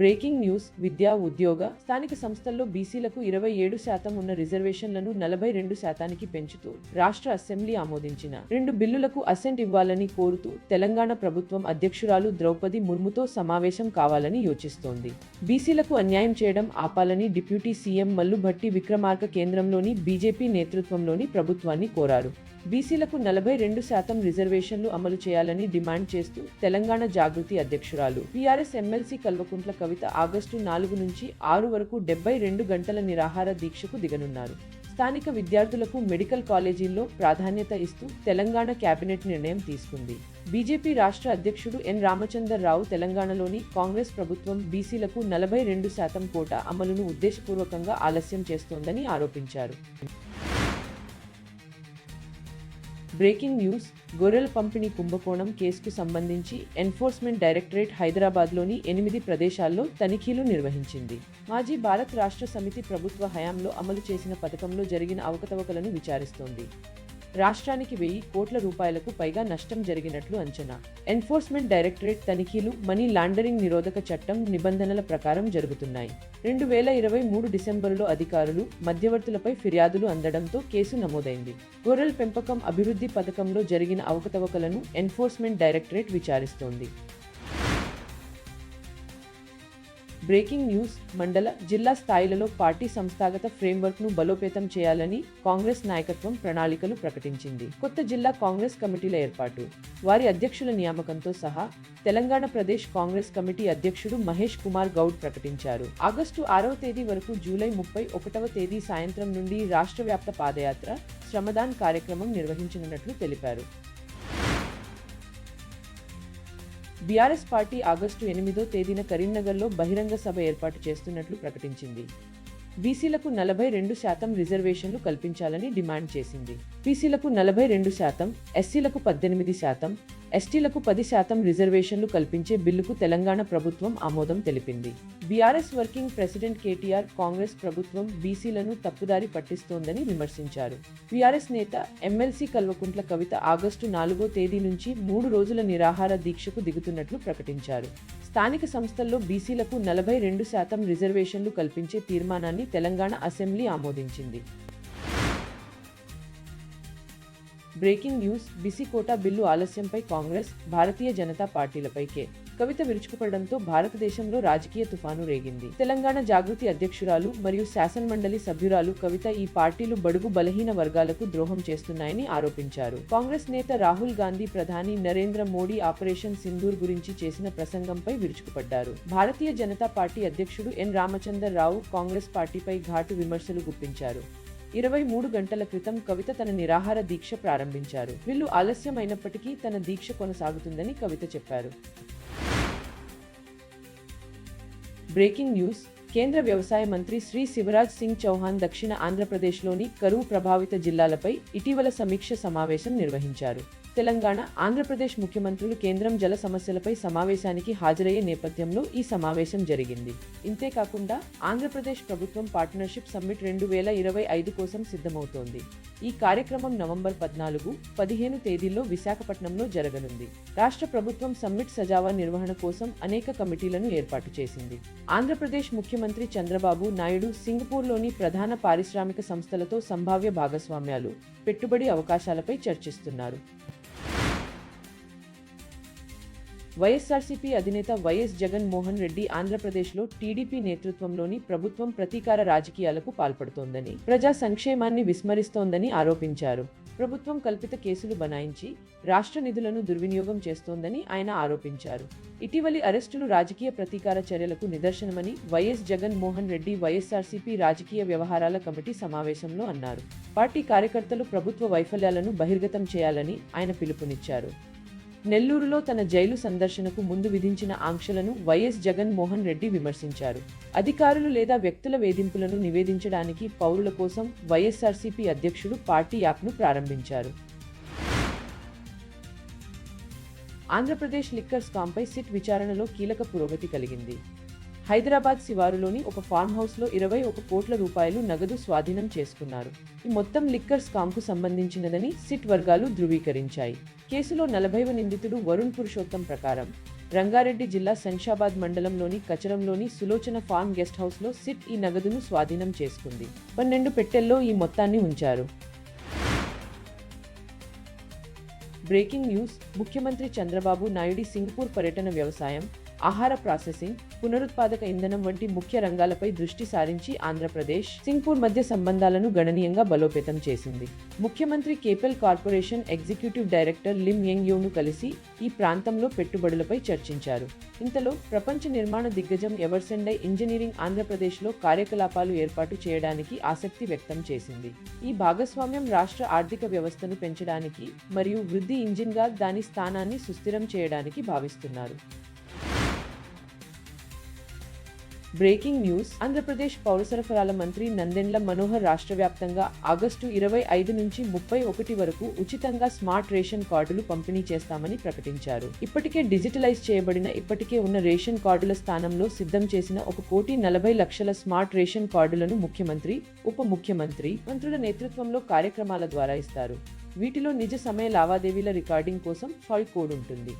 Breaking news విద్యా ఉద్యోగ స్థానిక సంస్థల్లో బీసీలకు ఇరవై ఏడు శాతం ఉన్న రిజర్వేషన్లను నలభై రెండు శాతానికి పెంచుతూ రాష్ట్ర అసెంబ్లీ ఆమోదించిన రెండు బిల్లులకు అసెంట్ ఇవ్వాలని కోరుతూ తెలంగాణ ప్రభుత్వం అధ్యక్షురాలు ద్రౌపది ముర్ముతో సమావేశం కావాలని యోచిస్తోంది. బీసీలకు అన్యాయం చేయడం ఆపాలని డిప్యూటీ సీఎం మల్లుభట్టి విక్రమార్క కేంద్రంలోని బీజేపీ నేతృత్వంలోని ప్రభుత్వాన్ని కోరారు. బీసీలకు నలభై రెండు శాతం రిజర్వేషన్లు అమలు చేయాలని డిమాండ్ చేస్తూ తెలంగాణ జాగృతి అధ్యక్షురాలు. TRS MLC Kalvakuntla Kavitha August నాలుగు నుంచి ఆరు వరకు డెబ్బై రెండు గంటల నిరాహార దీక్షకు దిగనున్నారు. స్థానిక విద్యార్థులకు మెడికల్ కాలేజీల్లో ప్రాధాన్యత ఇస్తూ తెలంగాణ కేబినెట్ నిర్ణయం తీసుకుంది. బీజేపీ రాష్ట్ర అధ్యక్షుడు ఎన్ రామచందర్రావు తెలంగాణలోని కాంగ్రెస్ ప్రభుత్వం బీసీలకు నలభై రెండు శాతం కోట అమలును ఉద్దేశపూర్వకంగా ఆలస్యం చేస్తోందని ఆరోపించారు. బ్రేకింగ్ న్యూస్ గొర్రెల పంపిణీ కుంభకోణం కేసుకు సంబంధించి ఎన్ఫోర్స్మెంట్ డైరెక్టరేట్ హైదరాబాద్లోని ఎనిమిది ప్రదేశాల్లో తనిఖీలు నిర్వహించింది. మాజీ భారత్ రాష్ట్ర సమితి ప్రభుత్వ హయాంలో అమలు చేసిన పథకంలో జరిగిన అవకతవకలను విచారిస్తోంది. రాష్ట్రానికి వెయ్యి కోట్ల రూపాయలకు పైగా నష్టం జరిగినట్లు అంచనా. ఎన్ఫోర్స్మెంట్ డైరెక్టరేట్ తనిఖీలు మనీ లాండరింగ్ నిరోధక చట్టం నిబంధనల ప్రకారం జరుగుతున్నాయి. రెండు వేల ఇరవై మూడు డిసెంబరులో అధికారులు మధ్యవర్తులపై ఫిర్యాదులు అందడంతో కేసు నమోదైంది. గొర్రెల పెంపకం అభివృద్ధి పథకంలో జరిగిన అవకతవకలను ఎన్ఫోర్స్మెంట్ డైరెక్టరేట్ విచారిస్తోంది. బ్రేకింగ్ న్యూస్ మండల జిల్లా స్థాయిలలో పార్టీ సంస్థాగత ఫ్రేమ్వర్క్ను బలోపేతం చేయాలని కాంగ్రెస్ నాయకత్వం ప్రణాళికలు ప్రకటించింది. కొత్త జిల్లా కాంగ్రెస్ కమిటీల ఏర్పాటు. వారి అధ్యక్షుల నియామకంతో సహా తెలంగాణ ప్రదేశ్ కాంగ్రెస్ కమిటీ అధ్యక్షుడు మహేష్ కుమార్ గౌడ్ ప్రకటించారు. ఆగస్టు ఆరవ తేదీ వరకు జూలై ముప్పై ఒకటవ తేదీ సాయంత్రం నుండి రాష్ట్ర వ్యాప్త పాదయాత్ర శ్రమదాన్ కార్యక్రమం నిర్వహించనున్నట్లు తెలిపారు. బీఆర్ఎస్ పార్టీ ఆగస్టు ఎనిమిదో తేదీన కరీంనగర్లో బహిరంగ సభ ఏర్పాటు చేస్తున్నట్లు ప్రకటించింది. బీసీలకు నలభై రెండు శాతం రిజర్వేషన్లు కల్పించాలని డిమాండ్ చేసింది. బీసీలకు నలభై రెండు శాతం ఎస్సీలకు పద్దెనిమిది శాతం ఎస్టీలకు పది శాతం రిజర్వేషన్లు కల్పించే బిల్లుకు తెలంగాణ ప్రభుత్వం ఆమోదం తెలిపింది. BRS working president KTR Congress ప్రభుత్వం బీసీలను తప్పుదారి పట్టిస్తోందని విమర్శించారు. బీఆర్ఎస్ నేత ఎమ్మెల్సీ కల్వకుంట్ల కవిత ఆగస్టు నాలుగో తేదీ నుంచి మూడు రోజుల నిరాహార దీక్షకు దిగుతున్నట్లు ప్రకటించారు. స్థానిక సంస్థల్లో బీసీలకు నలభై రెండు శాతం రిజర్వేషన్లు కల్పించే తీర్మానాన్ని తెలంగాణ అసెంబ్లీ ఆమోదించింది. Breaking news BC quota bill ఆలస్యంపై కాంగ్రెస్ భారతీయ జనతా పార్టీలపైకే. కవిత విరుచుకుపడడంతో భారతదేశంలో రాజకీయ తుఫాను రేగింది. తెలంగాణ జాగృతి అధ్యక్షురాలు మరియు శాసనమండలి సభ్యురాలు కవిత ఈ పార్టీలు బడుగు బలహీన వర్గాలకు ద్రోహం చేస్తున్నాయని ఆరోపించారు. కాంగ్రెస్ నేత రాహుల్ గాంధీ ప్రధాని నరేంద్ర మోడీ ఆపరేషన్ సింధూర్ గురించి చేసిన ప్రసంగంపై విరుచుకుపడ్డారు. భారతీయ జనతా పార్టీ అధ్యక్షుడు ఎన్ రామచందర్ రావు కాంగ్రెస్ పార్టీపై ఘాటు విమర్శలు గుప్పించారు. ఇరవై మూడు గంటల క్రితం కవిత తన నిరాహార దీక్ష ప్రారంభించారు. వీళ్ళు ఆలస్యమైనప్పటికీ తన దీక్ష కొనసాగుతుందని కవిత చెప్పారు. Breaking news. కేంద్ర వ్యవసాయ మంత్రి శ్రీ శివరాజ్ సింగ్ చౌహాన్ దక్షిణ ఆంధ్రప్రదేశ్లోని కరువు ప్రభావిత జిల్లాలపై ఇటీవల సమీక్ష సమావేశం నిర్వహించారు. తెలంగాణ ఆంధ్రప్రదేశ్ ముఖ్యమంత్రులు కేంద్రం జల సమస్యలపై సమావేశానికి హాజరయ్యే నేపథ్యంలో ఈ సమావేశం జరిగింది. ఇంతేకాకుండా ఆంధ్రప్రదేశ్ ప్రభుత్వం పార్ట్నర్షిప్ సమ్మిట్ రెండు వేల ఇరవై ఐదు కోసం సిద్ధమవుతోంది. ఈ కార్యక్రమం నవంబర్ పద్నాలుగు పదిహేను తేదీల్లో విశాఖపట్నంలో జరగనుంది. రాష్ట్ర ప్రభుత్వం సమ్మిట్ సజావా నిర్వహణ కోసం అనేక కమిటీలను ఏర్పాటు చేసింది. ఆంధ్రప్రదేశ్ ముఖ్యమంత్రి చంద్రబాబు నాయుడు సింగపూర్లోని ప్రధాన పారిశ్రామిక సంస్థలతో సంభావ్య భాగస్వామ్యాలు పెట్టుబడి అవకాశాలపై చర్చిస్తున్నారు. వైఎస్ఆర్సీపీ అధినేత వైఎస్ జగన్మోహన్ రెడ్డి ఆంధ్రప్రదేశ్లో టీడీపీ నేతృత్వంలోని ప్రభుత్వం ప్రతీకార రాజకీయాలకు పాల్పడుతోందని ప్రజా సంక్షేమాన్ని విస్మరిస్తోందని ఆరోపించారు. ప్రభుత్వం కల్పిత కేసులు బనాయించి రాష్ట్ర నిధులను దుర్వినియోగం చేస్తోందని ఆయన ఆరోపించారు. ఇటీవలి అరెస్టులు రాజకీయ ప్రతీకార చర్యలకు నిదర్శనమని వైఎస్ జగన్మోహన్ రెడ్డి వైఎస్ఆర్సీపీ రాజకీయ వ్యవహారాల కమిటీ సమావేశంలో అన్నారు. పార్టీ కార్యకర్తలు ప్రభుత్వ వైఫల్యాలను బహిర్గతం చేయాలని ఆయన పిలుపునిచ్చారు. నెల్లూరులో తన జైలు సందర్శనకు ముందు విధించిన ఆంక్షలను వైఎస్ జగన్మోహన్ రెడ్డి విమర్శించారు. అధికారులు లేదా వ్యక్తుల వేధింపులను నివేదించడానికి పౌరుల కోసం వైఎస్ఆర్సీపీ అధ్యక్షుడు పార్టీ యాప్ను ప్రారంభించారు. ఆంధ్రప్రదేశ్ లిక్కర్ స్కాంపై సిట్ విచారణలో కీలక పురోగతి కలిగింది. హైదరాబాద్ శివారులోని ఒక ఫార్మ్ హౌస్లో ఇరవై ఒక కోట్ల రూపాయలు నగదు స్వాధీనం చేసుకున్నారు. ఈ మొత్తం లిక్కర్ స్కామ్కు సంబంధించినదని సిట్ వర్గాలు ధృవీకరించాయి. కేసులో నలభైవ నిందితుడు వరుణ్ పురుషోత్తం ప్రకారం. రంగారెడ్డి జిల్లా శంషాబాద్ మండలంలోని కచరంలోని సులోచన ఫార్మ్ గెస్ట్ హౌస్లో సిట్ ఈ నగదును స్వాధీనం చేసుకుంది. పన్నెండు పెట్టెల్లో ఈ మొత్తాన్ని ఉంచారు. Breaking news. ముఖ్యమంత్రి చంద్రబాబు నాయుడి సింగపూర్ పర్యటన వ్యవసాయం. ఆహార ప్రాసెసింగ్ పునరుత్పాదక ఇంధనం వంటి ముఖ్య రంగాలపై దృష్టి సారించి ఆంధ్రప్రదేశ్ సింగపూర్ మధ్య సంబంధాలను గణనీయంగా బలోపేతం చేసింది. ముఖ్యమంత్రి Keppel corporation executive director Lim Yong యోను కలిసి ఈ ప్రాంతంలో పెట్టుబడులపై చర్చించారు. ఇంతలో ప్రపంచ నిర్మాణ దిగ్గజం ఎవర్సెండై ఇంజనీరింగ్ ఆంధ్రప్రదేశ్లో కార్యకలాపాలు ఏర్పాటు చేయడానికి ఆసక్తి వ్యక్తం చేసింది. ఈ భాగస్వామ్యం రాష్ట్ర ఆర్థిక వ్యవస్థను పెంచడానికి మరియు వృద్ధి ఇంజిన్గా దాని స్థానాన్ని సుస్థిరం చేయడానికి భావిస్తున్నారు. Breaking news. ఆంధ్రప్రదేశ్ పౌర సరఫరాల మంత్రి నందెండ్ల మనోహర్ రాష్ట్ర వ్యాప్తంగా ఆగస్టు ఇరవై ఐదు నుంచి ముప్పై ఒకటి వరకు ఉచితంగా స్మార్ట్ రేషన్ కార్డులు పంపిణీ చేస్తామని ప్రకటించారు. ఇప్పటికే డిజిటలైజ్ చేయబడిన ఇప్పటికే ఉన్న రేషన్ కార్డుల స్థానంలో సిద్ధం చేసిన ఒక కోటి నలభై లక్షల స్మార్ట్ రేషన్ కార్డులను ముఖ్యమంత్రి ఉప ముఖ్యమంత్రి మంత్రుల నేతృత్వంలో కార్యక్రమాల ద్వారా ఇస్తారు. వీటిలో నిజ సమయ లావాదేవీల రికార్డింగ్ కోసం ఫైల్ కోడ్ ఉంటుంది.